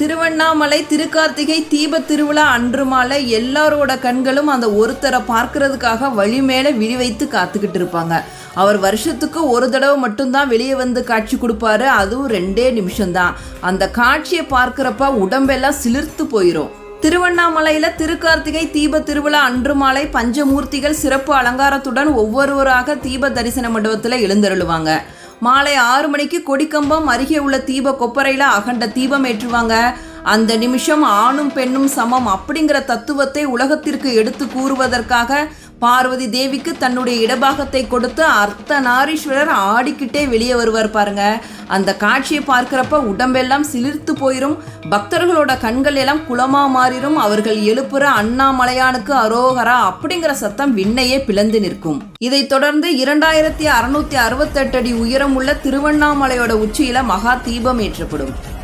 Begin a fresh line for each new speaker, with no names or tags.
திருவண்ணாமலை திருக்கார்த்திகை தீப திருவிழா அன்று மாலை எல்லாரோட கண்களும் அந்த ஒருத்தரை பார்க்கறதுக்காக வழி மேலே விழி வைத்து காத்துக்கிட்டு இருப்பாங்க. அவர் வருஷத்துக்கு ஒரு தடவை மட்டும்தான் வெளியே வந்து காட்சி கொடுப்பாரு. அதுவும் ரெண்டே நிமிஷம்தான். அந்த காட்சியை பார்க்குறப்ப உடம்பெல்லாம் சிலிர்த்து போயிடும் திருவண்ணாமலையில் திருக்கார்த்திகை தீப திருவிழா அன்று மாலை பஞ்சமூர்த்திகள் சிறப்பு அலங்காரத்துடன் ஒவ்வொருவராக தீப தரிசன மண்டபத்தில் எழுந்தருளுவாங்க. மாலை ஆறு மணிக்கு கொடிக்கம்பம் அருகே உள்ள தீப கொப்பரையில் அகண்ட தீபம் ஏற்றுவாங்க. அந்த நிமிஷம் ஆணும் பெண்ணும் சமம் அப்படிங்கிற தத்துவத்தை உலகத்திற்கு எடுத்து கூறுவதற்காக பார்வதி தேவிக்கு தன்னுடைய இடபாகத்தை கொடுத்து அர்த்தநாரீஸ்வரர் ஆடிக்கிட்டே வெளியே வருவார் பாருங்க. அந்த காட்சியை பார்க்குறப்ப உடம்பெல்லாம் சிலிர்த்து போயிரும். பக்தர்களோட கண்கள் எல்லாம் குளமா மாறிடும் அவர்கள் எழுப்புற அண்ணாமலையானுக்கு அரோகரா அப்படிங்கிற சத்தம் விண்ணையே பிளந்து நிற்கும். இதைத் தொடர்ந்து இரண்டாயிரத்தி அறுநூத்தி அறுபத்தெட்டு அடி உயரம் உள்ள திருவண்ணாமலையோட உச்சியில மகா தீபம் ஏற்றப்படும்.